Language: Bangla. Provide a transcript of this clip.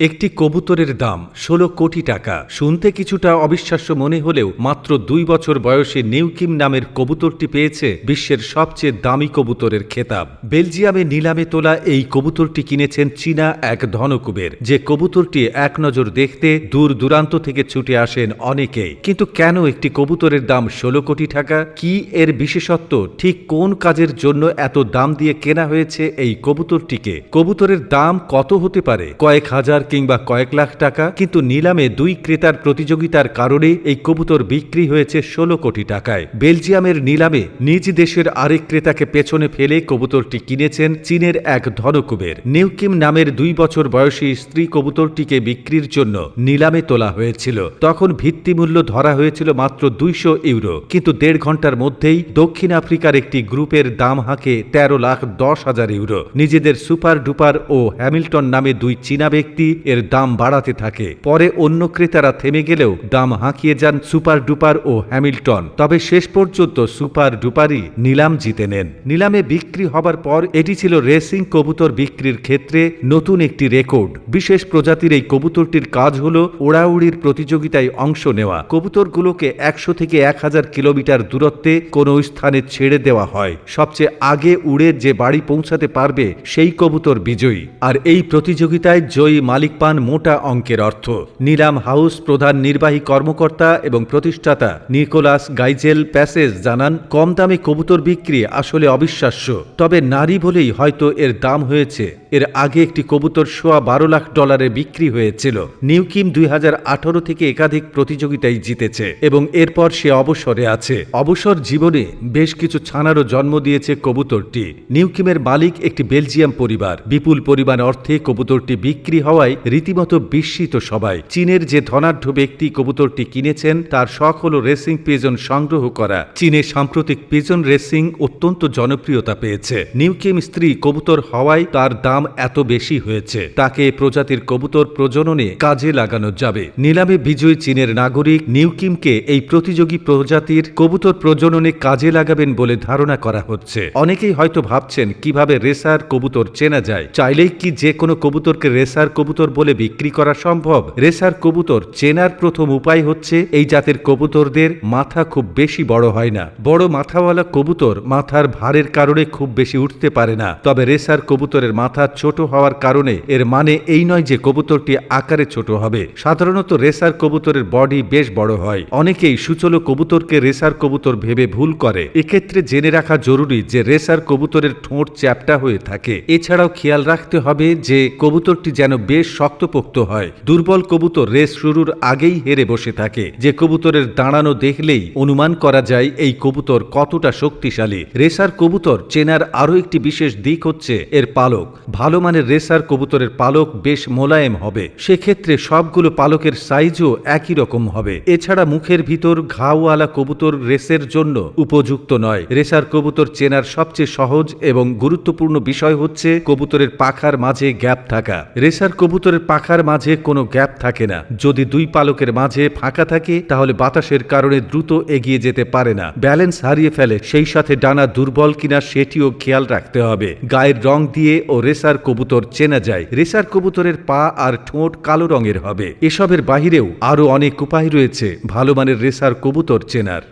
একটি কবুতরের দাম ষোলো কোটি টাকা। শুনতে কিছুটা অবিশ্বাস্য মনে হলেও মাত্র দুই বছর বয়সে নিউকিম নামের কবুতরটি পেয়েছে বিশ্বের সবচেয়ে দামি কবুতরের খেতাব। বেলজিয়ামে নিলামে তোলা এই কবুতরটি কিনেছেন চীনা এক ধনকুবের। যে কবুতরটি এক নজর দেখতে দূর দূরান্ত থেকে ছুটে আসেন অনেকেই। কিন্তু কেন একটি কবুতরের দাম ষোলো কোটি টাকা? কি এর বিশেষত্ব? ঠিক কোন কাজের জন্য এত দাম দিয়ে কেনা হয়েছে এই কবুতরটিকে? কবুতরের দাম কত হতে পারে? কয়েক হাজার কিংবা কয়েক লাখ টাকা, কিন্তু নিলামে দুই ক্রেতার প্রতিযোগিতার কারণে এই কবুতর বিক্রি হয়েছে ষোলো কোটি টাকায়। বেলজিয়ামের নিলামে নিজ দেশের আরেক ক্রেতাকে পেছনে ফেলে কবুতরটি কিনেছেন চীনের এক ধনকুবের। নিউকিম নামের দুই বছর বয়সী স্ত্রী কবুতরটিকে বিক্রির জন্য নিলামে তোলা হয়েছিল। তখন ভিত্তিমূল্য ধরা হয়েছিল মাত্র দুইশো ইউরো, কিন্তু দেড় ঘণ্টার মধ্যেই দক্ষিণ আফ্রিকার একটি গ্রুপের দাম হাঁকে তেরো লাখ দশ হাজার ইউরো। নিজেদের সুপার ডুপার ও হ্যামিল্টন নামে দুই চীনা ব্যক্তি এর দাম বাড়াতে থাকে। পরে অন্য ক্রেতারা থেমে গেলেও দাম হাঁকিয়ে যান সুপার ডুপার ও হ্যামিল্টন। তবে শেষ পর্যন্ত সুপার ডুপারই নিলাম জিতে নেন। নিলামে বিক্রি হবার পর এটি ছিল রেসিং কবুতর বিক্রির ক্ষেত্রে নতুন একটি রেকর্ড। বিশেষ প্রজাতির এই কবুতরটির কাজ হল ওড়াউড়ির প্রতিযোগিতায় অংশ নেওয়া। কবুতরগুলোকে একশো থেকে এক হাজার কিলোমিটার দূরত্বে কোনো স্থানে ছেড়ে দেওয়া হয়। সবচেয়ে আগে উড়ে যে বাড়ি পৌঁছাতে পারবে সেই কবুতর বিজয়ী। আর এই প্রতিযোগিতায় জয়ী মালিক পান মোটা অঙ্কের অর্থ। নিলাম হাউস প্রধান নির্বাহী কর্মকর্তা এবং প্রতিষ্ঠাতা নিকোলাস গাইজেল প্যাসেজ জানান, কম দামে কবুতর বিক্রি আসলে অবিশ্বাস্য, তবে নারী বলেই হয়তো এর দাম হয়েছে। এর আগে একটি কবুতর সোয়া বারো লাখ ডলারে বিক্রি হয়েছিল। নিউকিম দুই হাজার আঠারো থেকে একাধিক প্রতিযোগিতায় জিতেছে এবং এরপর সে অবসরে আছে। অবসর জীবনে বেশ কিছু ছানারও জন্ম দিয়েছে কবুতরটি। নিউকিমের মালিক একটি বেলজিয়াম পরিবার। বিপুল পরিমাণ অর্থে কবুতরটি বিক্রি হওয়ায় রীতিমতো বিস্মিত সবাই। চীনের যে ধনাঢ্য ব্যক্তি কবুতরটি কিনেছেন, তার শখ হল রেসিং পিজন সংগ্রহ করা। চীনে সাম্প্রতিক পিজন রেসিং অত্যন্ত জনপ্রিয়তা পেয়েছে। নিউকিম স্ত্রী কবুতর হওয়ায় তার দাম এত বেশি হয়েছে, তাকে প্রজাতির কবুতর প্রজননে কাজে লাগানো যাবে। নিলামে বিজয়ী চীনের নাগরিক নিউকিমকে এই প্রতিযোগী প্রজাতির কবুতর প্রজননে কাজে লাগাবেন বলে ধারণা করা হচ্ছে। অনেকেই হয়তো ভাবছেন, কীভাবে রেসার কবুতর চেনা যায়? চাইলেই কি যে কোনো কবুতরকে রেসার কবুতর বলে বিক্রি করা সম্ভব? রেসার কবুতর চেনার প্রথম উপায় হচ্ছে, এই জাতের কবুতরদের মাথা খুব বেশি বড় হয় না। বড় মাথাওয়ালা কবুতর মাথার ভারের কারণে খুব বেশি উঠতে পারে না। তবে রেসার কবুতরের মাথা ছোট হওয়ার কারণে এর মানে এই নয় যে কবুতরটি আকারে ছোট হবে। সাধারণত রেসার কবুতরের বডি বেশ বড় হয়। অনেকেই সুচলো কবুতরকে রেসার কবুতর ভেবে ভুল করে। এক্ষেত্রে জেনে রাখা জরুরি যে রেসার কবুতরের ঠোঁট চ্যাপটা হয়ে থাকে। এছাড়াও খেয়াল রাখতে হবে যে কবুতরটি যেন বেশ শক্তপোক্ত হয়। দুর্বল কবুতর রেস শুরুর আগেই হেরে বসে থাকে। যে কবুতরের দাঁড়ানো দেখলেই অনুমান করা যায় এই কবুতর কতটা শক্তিশালী। রেসার কবুতর চেনার আরও একটি বিশেষ দিক হচ্ছে এর পালক। ভালো মানের রেসার কবুতরের পালক বেশ মোলায়েম হবে। সেক্ষেত্রে সবগুলো পালকের সাইজও একই রকম হবে। এছাড়া মুখের ভিতর ঘাওয়ালা কবুতর রেসের জন্য উপযুক্ত নয়। রেসার কবুতর চেনার সবচেয়ে সহজ এবং গুরুত্বপূর্ণ বিষয় হচ্ছে কবুতরের পাখার মাঝে গ্যাপ থাকা। রেসার কবুতরের পাখার মাঝে কোনো গ্যাপ থাকে না। যদি দুই পালকের মাঝে ফাঁকা থাকে, তাহলে বাতাসের কারণে দ্রুত এগিয়ে যেতে পারে না। ব্যালেন্স হারিয়ে ফেলে, সেই সাথে ডানা দুর্বল কিনা সেটিও খেয়াল রাখতে হবে। গায়ের রং দিয়ে ও রেসার কবুতর চেনা যায়। রেসার কবুতরের পা আর ঠোঁট কালো রঙের হবে। এসবের বাহিরেও আরও অনেক উপায় রয়েছে। ভালো মানের রেসার কবুতর চেনার।